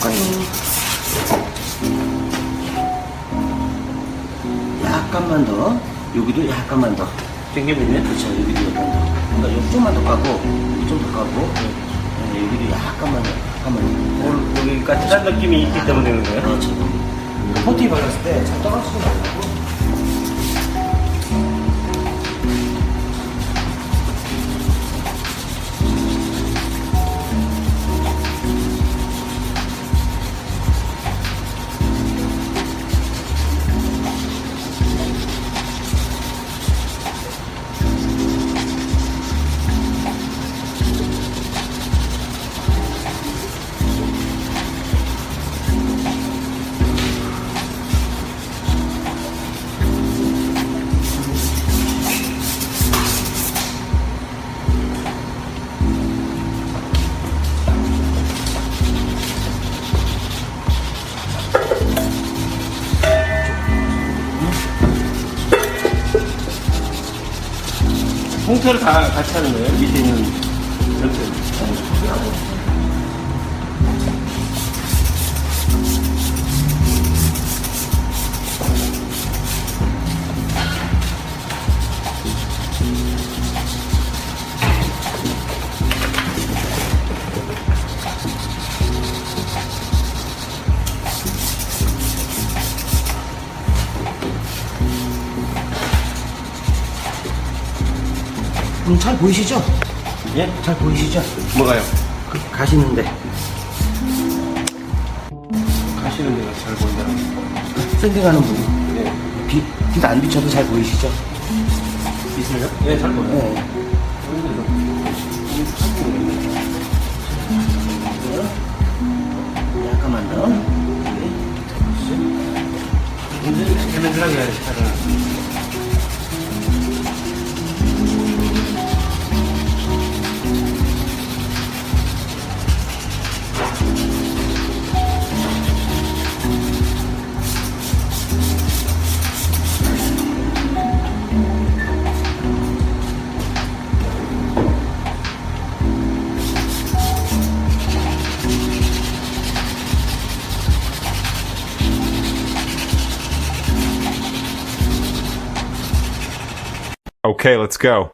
섞어요. 약간만 더, 여기도 약간만 더. 땡기면요? 그렇죠. 여기도 약간 더. 그러니까 요쪽만 더 까고, 요쪽도 까고, 네, 여기도 약간만 더. 한번 여기까지 짠 느낌이 있기 때문에 그런 거예요? 그렇죠. 포티 발랐을 때 잘 떨어지지 말고. 홍태를 다 같이 하는 거예요? 밑에 있는 이렇게. 음, 잘 보이시죠? 예? 잘 보이시죠? 뭐가요? 그, 가시는데. 가시는 데가 잘 보인다. 샌딩하는 부분. 예. 빛, 빛안 비춰도 잘 보이시죠? 있어요? 예, 잘 보여요. 네. 약간만 더. 맨들맨들하게 해야지, 차를. Okay, let's go.